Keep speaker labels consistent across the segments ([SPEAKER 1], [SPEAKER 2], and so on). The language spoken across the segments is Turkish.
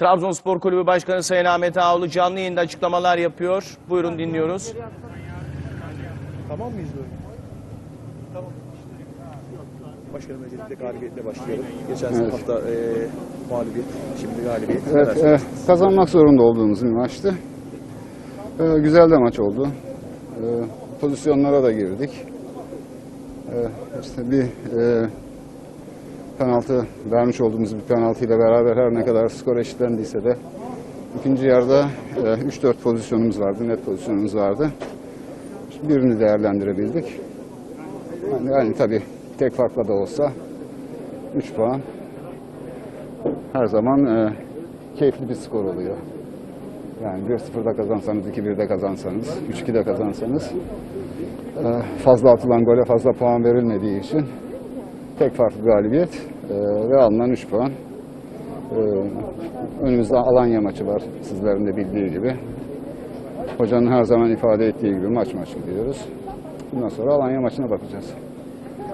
[SPEAKER 1] Trabzonspor Kulübü Başkanı Sayın Ahmet Ağoğlu canlı yayında açıklamalar yapıyor. Buyurun dinliyoruz.
[SPEAKER 2] Tamam mıyız böyle? Tamam. Başkanım öncelikle galibiyetle başlayalım. Geçen
[SPEAKER 3] Evet.
[SPEAKER 2] hafta e, mağlubiyet, şimdi galibiyet.
[SPEAKER 3] Evet, evet, kazanmak zorunda olduğumuz bir maçtı. Ee, güzel de maç oldu. Ee, pozisyonlara da girdik. Ee, işte bir e, penaltı vermiş olduğumuz bir penaltıyla beraber her ne kadar skor eşitlendiyse de ikinci yarıda e, 3-4 pozisyonumuz vardı, net pozisyonumuz vardı. Birini değerlendirebildik. Yani, yani tabii tek farkla da olsa 3 puan her zaman e, keyifli bir skor oluyor. Yani 1-0'da kazansanız, 2-1'de kazansanız, 3-2'de kazansanız e, fazla atılan gole fazla puan verilmediği için tek farklı galibiyet e, ve alınan 3 puan. E, önümüzde Alanya maçı var sizlerin de bildiği gibi. Hocanın her zaman ifade ettiği gibi maç maç gidiyoruz. Bundan sonra Alanya maçına bakacağız.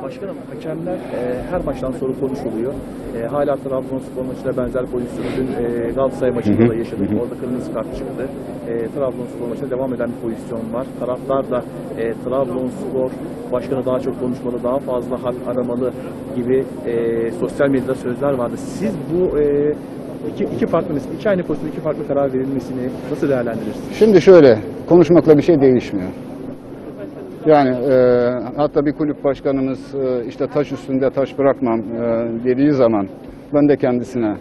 [SPEAKER 2] Başkanım hakemler e, her maçtan sonra konuşuluyor. E, hala Trabzonspor maçına benzer pozisyonu dün e, Galatasaray maçında da yaşadık. Orada kırmızı kart çıktı. E, Trabzonspor maçına devam eden bir pozisyon var. Taraftar da e, Trabzonspor başkanı daha çok konuşmalı, daha fazla hak aramalı gibi e, sosyal medyada sözler vardı. Siz bu e, iki, iki farklı mesela iki aynı pozisyonda iki farklı karar verilmesini nasıl değerlendirirsiniz?
[SPEAKER 3] Şimdi şöyle, konuşmakla bir şey değişmiyor. Yani e, hatta bir kulüp başkanımız e, işte taş üstünde taş bırakmam e, dediği zaman ben de kendisine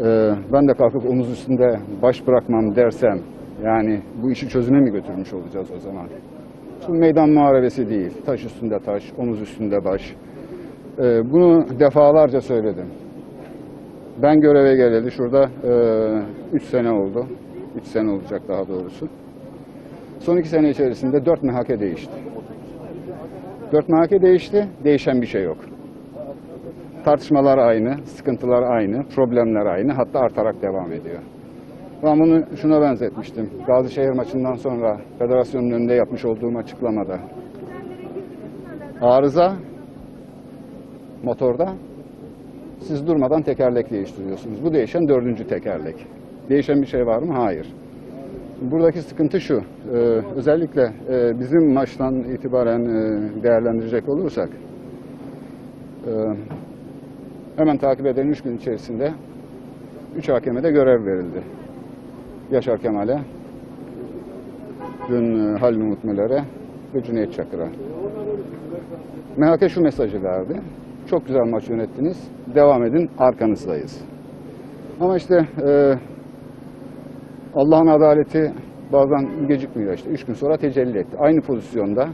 [SPEAKER 3] e, ben de kalkıp omuz üstünde baş bırakmam dersem yani bu işi çözüme mi götürmüş olacağız o zaman? Bu meydan muharebesi değil. Taş üstünde taş, omuz üstünde baş. E, bunu defalarca söyledim. Ben göreve geleli şurada 3 sene oldu. 3 sene olacak daha doğrusu. Son iki sene içerisinde dört MHK değişti. Dört MHK değişti, değişen bir şey yok. Tartışmalar aynı, sıkıntılar aynı, problemler aynı, hatta artarak devam ediyor. Ben bunu şuna benzetmiştim. Gazişehir maçından sonra federasyonun önünde yapmış olduğum açıklamada. Arıza motorda siz durmadan tekerlek değiştiriyorsunuz. Bu değişen dördüncü tekerlek. Değişen bir şey var mı? Hayır. Buradaki sıkıntı şu, e, özellikle e, bizim maçtan itibaren e, değerlendirecek olursak, e, hemen takip eden üç gün içerisinde üç hakeme de görev verildi. Yaşar Kemal'e, dün e, Halil Umut ve Cüneyt Çakır'a. MHK şu mesajı verdi, çok güzel maç yönettiniz, devam edin, arkanızdayız. Ama işte e, Allah'ın adaleti bazen gecikmiyor işte. Üç gün sonra tecelli etti. Aynı pozisyonda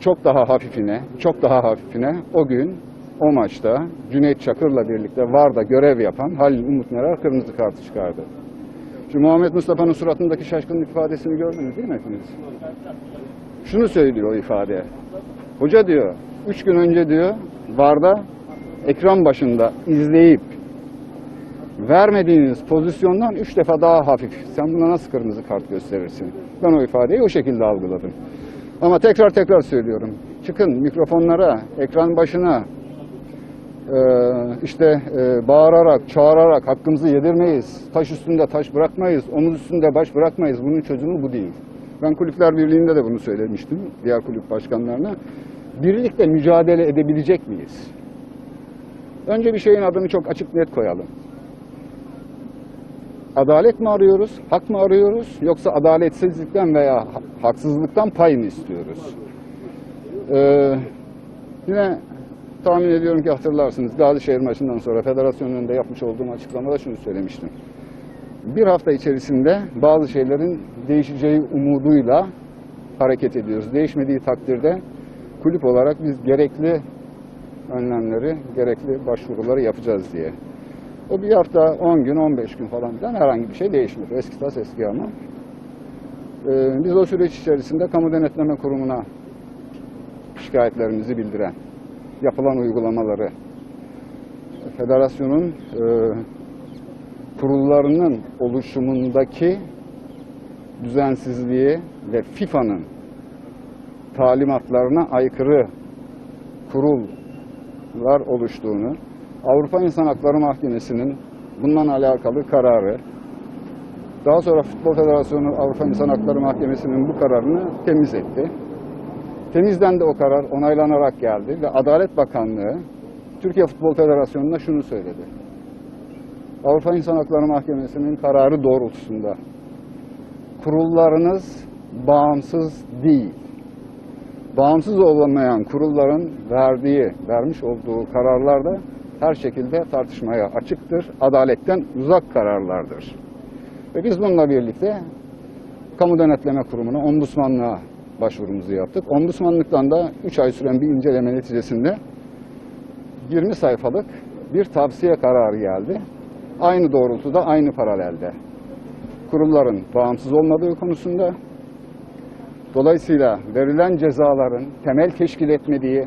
[SPEAKER 3] çok daha hafifine, çok daha hafifine o gün o maçta Cüneyt Çakır'la birlikte VAR'da görev yapan Halil Umut Meral kırmızı kartı çıkardı. Şu Muhammed Mustafa'nın suratındaki şaşkınlık ifadesini gördünüz değil mi hepiniz? Şunu söylüyor o ifade. Hoca diyor, üç gün önce diyor VAR'da ekran başında izleyip vermediğiniz pozisyondan üç defa daha hafif. Sen buna nasıl kırmızı kart gösterirsin? Ben o ifadeyi o şekilde algıladım. Ama tekrar tekrar söylüyorum. Çıkın mikrofonlara, ekran başına, e, işte e, bağırarak, çağırarak hakkımızı yedirmeyiz. Taş üstünde taş bırakmayız, omuz üstünde baş bırakmayız. Bunun çözümü bu değil. Ben Kulüpler Birliği'nde de bunu söylemiştim diğer kulüp başkanlarına. Birlikte mücadele edebilecek miyiz? Önce bir şeyin adını çok açık net koyalım. Adalet mi arıyoruz, hak mı arıyoruz yoksa adaletsizlikten veya ha- haksızlıktan pay mı istiyoruz? Ee, yine tahmin ediyorum ki hatırlarsınız Gazişehir maçından sonra federasyonun önünde yapmış olduğum açıklamada şunu söylemiştim. Bir hafta içerisinde bazı şeylerin değişeceği umuduyla hareket ediyoruz. Değişmediği takdirde kulüp olarak biz gerekli önlemleri, gerekli başvuruları yapacağız diye. O bir hafta, 10 gün, 15 gün falan filan herhangi bir şey değişmedi. Eski tas eski ama. Ee, biz o süreç içerisinde Kamu Denetleme Kurumu'na şikayetlerimizi bildiren, yapılan uygulamaları, federasyonun e, kurullarının oluşumundaki düzensizliği ve FIFA'nın talimatlarına aykırı kurullar oluştuğunu, Avrupa İnsan Hakları Mahkemesi'nin bununla alakalı kararı, daha sonra Futbol Federasyonu Avrupa İnsan Hakları Mahkemesi'nin bu kararını temiz etti. Temizden de o karar onaylanarak geldi ve Adalet Bakanlığı Türkiye Futbol Federasyonu'na şunu söyledi. Avrupa İnsan Hakları Mahkemesi'nin kararı doğrultusunda kurullarınız bağımsız değil. Bağımsız olamayan kurulların verdiği, vermiş olduğu kararlar da her şekilde tartışmaya açıktır. Adaletten uzak kararlardır. Ve biz bununla birlikte Kamu Denetleme Kurumu'na, Ombudsmanlığa başvurumuzu yaptık. Ombudsmanlıktan da 3 ay süren bir inceleme neticesinde 20 sayfalık bir tavsiye kararı geldi. Aynı doğrultuda, aynı paralelde. Kurulların bağımsız olmadığı konusunda, dolayısıyla verilen cezaların temel teşkil etmediği,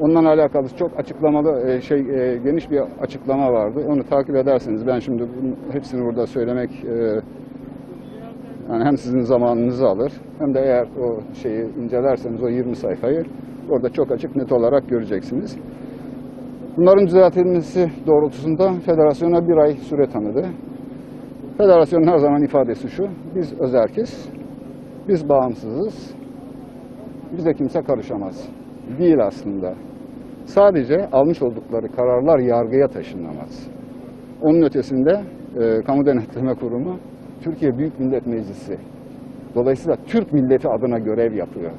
[SPEAKER 3] Onunla alakalı çok açıklamalı e, şey e, geniş bir açıklama vardı. Onu takip ederseniz ben şimdi hepsini burada söylemek e, yani hem sizin zamanınızı alır hem de eğer o şeyi incelerseniz o 20 sayfayı orada çok açık net olarak göreceksiniz. Bunların düzeltilmesi doğrultusunda federasyona bir ay süre tanıdı. Federasyonun her zaman ifadesi şu, biz özerkiz, biz bağımsızız, bize kimse karışamaz. Değil aslında. Sadece almış oldukları kararlar yargıya taşınamaz. Onun ötesinde e, Kamu Denetleme Kurumu Türkiye Büyük Millet Meclisi. Dolayısıyla Türk milleti adına görev yapıyor.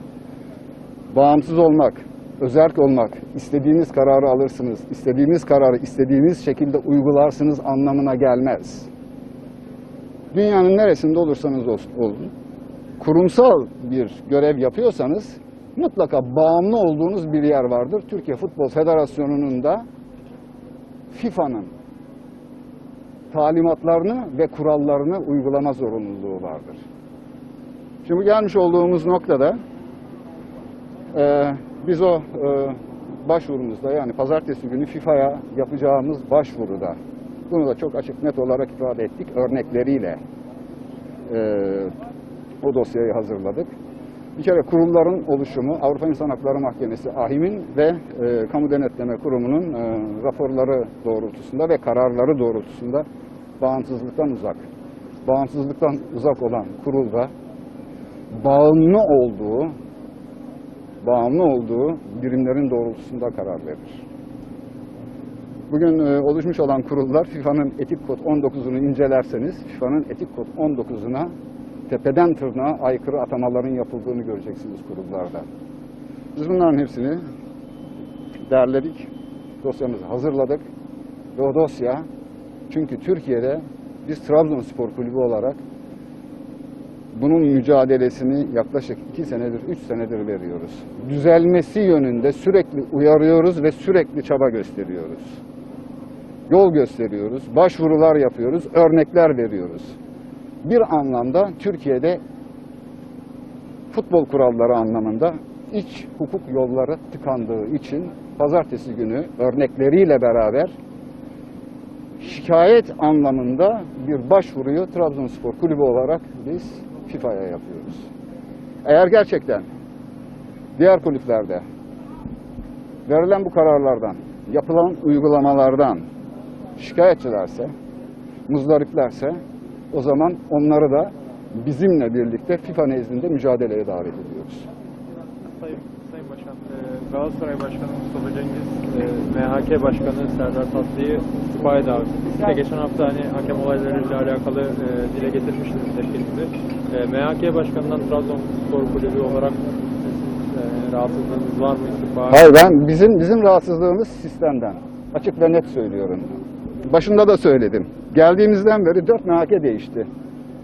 [SPEAKER 3] Bağımsız olmak, özerk olmak, istediğiniz kararı alırsınız, istediğiniz kararı istediğiniz şekilde uygularsınız anlamına gelmez. Dünyanın neresinde olursanız olun, kurumsal bir görev yapıyorsanız mutlaka bağımlı olduğunuz bir yer vardır. Türkiye Futbol Federasyonu'nun da FIFA'nın talimatlarını ve kurallarını uygulama zorunluluğu vardır. Şimdi gelmiş olduğumuz noktada e, biz o e, başvurumuzda yani pazartesi günü FIFA'ya yapacağımız başvuruda bunu da çok açık net olarak ifade ettik örnekleriyle e, o dosyayı hazırladık. Bir kere kurumların oluşumu Avrupa İnsan Hakları Mahkemesi AHİM'in ve e, Kamu Denetleme Kurumu'nun e, raporları doğrultusunda ve kararları doğrultusunda bağımsızlıktan uzak. Bağımsızlıktan uzak olan kurulda bağımlı olduğu bağımlı olduğu birimlerin doğrultusunda karar verir. Bugün e, oluşmuş olan kurullar FIFA'nın etik kod 19'unu incelerseniz FIFA'nın etik kod 19'una tepeden tırnağa aykırı atamaların yapıldığını göreceksiniz kurullarda. Biz bunların hepsini derledik, dosyamızı hazırladık ve o dosya çünkü Türkiye'de biz Trabzonspor Kulübü olarak bunun mücadelesini yaklaşık iki senedir, üç senedir veriyoruz. Düzelmesi yönünde sürekli uyarıyoruz ve sürekli çaba gösteriyoruz. Yol gösteriyoruz, başvurular yapıyoruz, örnekler veriyoruz bir anlamda Türkiye'de futbol kuralları anlamında iç hukuk yolları tıkandığı için pazartesi günü örnekleriyle beraber şikayet anlamında bir başvuruyu Trabzonspor Kulübü olarak biz FIFA'ya yapıyoruz. Eğer gerçekten diğer kulüplerde verilen bu kararlardan, yapılan uygulamalardan şikayetçilerse, muzdariplerse o zaman onları da bizimle birlikte FIFA nezdinde mücadeleye davet ediyoruz.
[SPEAKER 4] Sayın, Sayın Başkan, e, Galatasaray Başkanı Mustafa Cengiz, e, MHK Başkanı Serdar Tatlı'yı istifaya davet etti. Siz de geçen hafta hani hakem olaylarıyla alakalı e, dile getirmiştiniz tepkinizi. E, MHK Başkanı'ndan Trabzonspor Kulübü olarak siz, e, rahatsızlığınız var mı istifa?
[SPEAKER 3] Hayır ben bizim bizim rahatsızlığımız sistemden. Açık ve net söylüyorum. Başında da söyledim. Geldiğimizden beri 4 MHK değişti.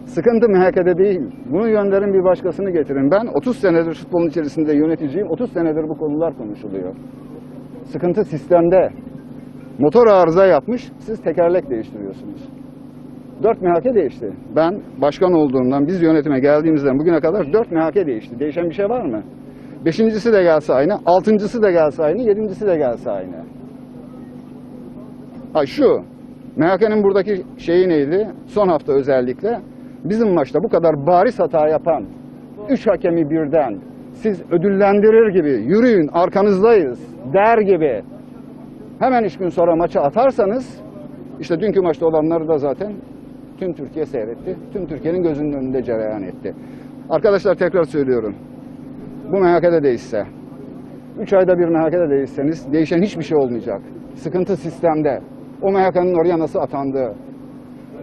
[SPEAKER 3] Sıkıntı MHK'de değil. Bunu gönderin bir başkasını getirin. Ben 30 senedir futbolun içerisinde yöneticiyim. 30 senedir bu konular konuşuluyor. Sıkıntı sistemde. Motor arıza yapmış, siz tekerlek değiştiriyorsunuz. 4 MHK değişti. Ben başkan olduğumdan, biz yönetime geldiğimizden bugüne kadar 4 MHK değişti. Değişen bir şey var mı? Beşincisi de gelse aynı, altıncısı da gelse aynı, yedincisi de gelse aynı. Ha şu, MHK'nin buradaki şeyi neydi? Son hafta özellikle bizim maçta bu kadar bariz hata yapan üç hakemi birden siz ödüllendirir gibi yürüyün arkanızdayız der gibi hemen üç gün sonra maçı atarsanız İşte dünkü maçta olanları da zaten tüm Türkiye seyretti. Tüm Türkiye'nin gözünün önünde cereyan etti. Arkadaşlar tekrar söylüyorum. Bu MHK'de değişse, 3 ayda bir MHK'de değişseniz değişen hiçbir şey olmayacak. Sıkıntı sistemde. O MHK'nın oraya nasıl atandığı.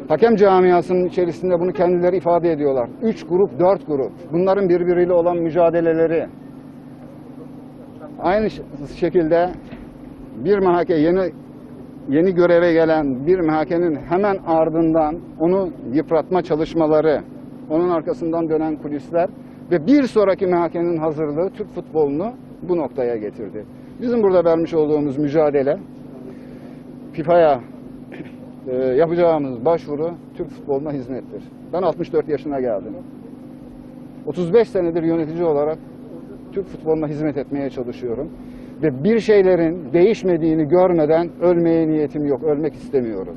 [SPEAKER 3] Hakem camiasının içerisinde bunu kendileri ifade ediyorlar. 3 grup, 4 grup. Bunların birbiriyle olan mücadeleleri. Aynı şekilde bir MHK yeni yeni göreve gelen bir MHK'nin hemen ardından onu yıpratma çalışmaları, onun arkasından dönen kulisler ve bir sonraki MHK'nin hazırlığı Türk futbolunu bu noktaya getirdi. Bizim burada vermiş olduğumuz mücadele, FIFA'ya e, yapacağımız başvuru Türk futboluna hizmettir. Ben 64 yaşına geldim. 35 senedir yönetici olarak Türk futboluna hizmet etmeye çalışıyorum. Ve bir şeylerin değişmediğini görmeden ölmeye niyetim yok, ölmek istemiyorum.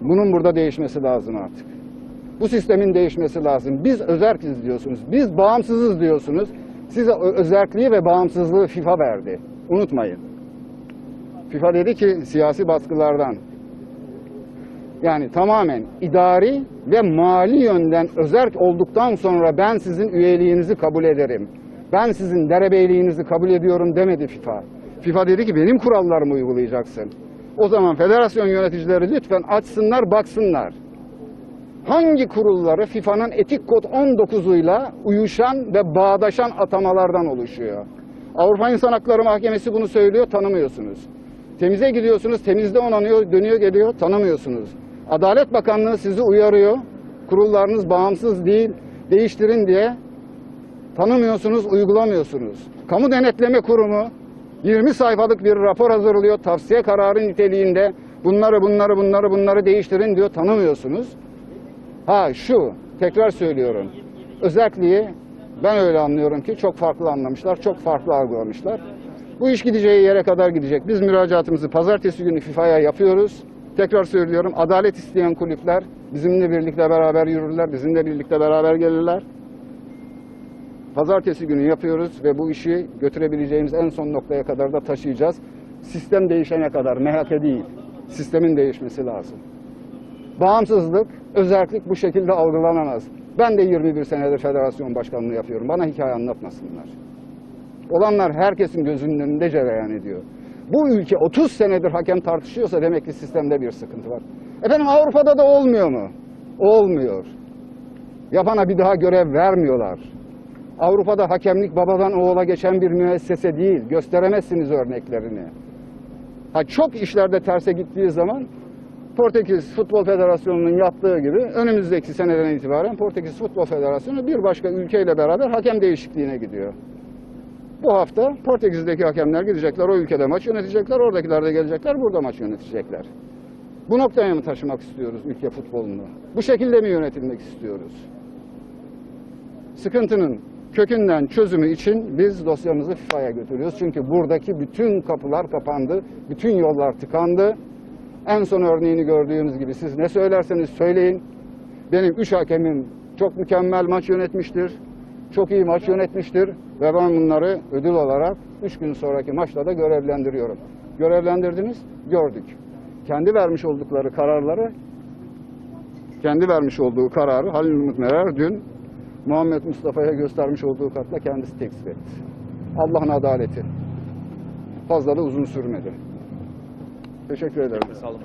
[SPEAKER 3] Bunun burada değişmesi lazım artık. Bu sistemin değişmesi lazım. Biz özerkiz diyorsunuz, biz bağımsızız diyorsunuz. Size özerkliği ve bağımsızlığı FIFA verdi. Unutmayın. FIFA dedi ki siyasi baskılardan, yani tamamen idari ve mali yönden özerk olduktan sonra ben sizin üyeliğinizi kabul ederim. Ben sizin derebeyliğinizi kabul ediyorum demedi FIFA. FIFA dedi ki benim kurallarımı uygulayacaksın. O zaman federasyon yöneticileri lütfen açsınlar baksınlar. Hangi kurulları FIFA'nın etik kod 19'uyla uyuşan ve bağdaşan atamalardan oluşuyor? Avrupa İnsan Hakları Mahkemesi bunu söylüyor, tanımıyorsunuz. Temize gidiyorsunuz, temizde onanıyor, dönüyor geliyor, tanımıyorsunuz. Adalet Bakanlığı sizi uyarıyor, kurullarınız bağımsız değil, değiştirin diye tanımıyorsunuz, uygulamıyorsunuz. Kamu Denetleme Kurumu 20 sayfalık bir rapor hazırlıyor, tavsiye kararı niteliğinde bunları, bunları, bunları, bunları değiştirin diyor, tanımıyorsunuz. Ha şu, tekrar söylüyorum. Özelliği ben öyle anlıyorum ki çok farklı anlamışlar, çok farklı algılamışlar. Bu iş gideceği yere kadar gidecek. Biz müracaatımızı pazartesi günü FIFA'ya yapıyoruz. Tekrar söylüyorum, adalet isteyen kulüpler bizimle birlikte beraber yürürler, bizimle birlikte beraber gelirler. Pazartesi günü yapıyoruz ve bu işi götürebileceğimiz en son noktaya kadar da taşıyacağız. Sistem değişene kadar, MHK değil, sistemin değişmesi lazım. Bağımsızlık, özellik bu şekilde algılanamaz. Ben de 21 senedir federasyon başkanlığı yapıyorum. Bana hikaye anlatmasınlar. Olanlar herkesin gözünün önünde cereyan ediyor. Bu ülke 30 senedir hakem tartışıyorsa demek ki sistemde bir sıkıntı var. Efendim Avrupa'da da olmuyor mu? Olmuyor. Yapana bir daha görev vermiyorlar. Avrupa'da hakemlik babadan oğula geçen bir müessese değil. Gösteremezsiniz örneklerini. Ha çok işlerde terse gittiği zaman Portekiz Futbol Federasyonu'nun yaptığı gibi önümüzdeki seneden itibaren Portekiz Futbol Federasyonu bir başka ülkeyle beraber hakem değişikliğine gidiyor. Bu hafta Portekiz'deki hakemler gidecekler, o ülkede maç yönetecekler, oradakiler de gelecekler, burada maç yönetecekler. Bu noktaya mı taşımak istiyoruz ülke futbolunu? Bu şekilde mi yönetilmek istiyoruz? Sıkıntının kökünden çözümü için biz dosyamızı FIFA'ya götürüyoruz. Çünkü buradaki bütün kapılar kapandı, bütün yollar tıkandı. En son örneğini gördüğünüz gibi siz ne söylerseniz söyleyin. Benim üç hakemim çok mükemmel maç yönetmiştir. Çok iyi maç yönetmiştir ve ben bunları ödül olarak üç gün sonraki maçta da görevlendiriyorum. Görevlendirdiniz, gördük. Kendi vermiş oldukları kararları, kendi vermiş olduğu kararı Halil Umut Merer dün Muhammed Mustafa'ya göstermiş olduğu kartla kendisi tekzip etti. Allah'ın adaleti. Fazla da uzun sürmedi. Teşekkür ederim.
[SPEAKER 1] Sağ olun.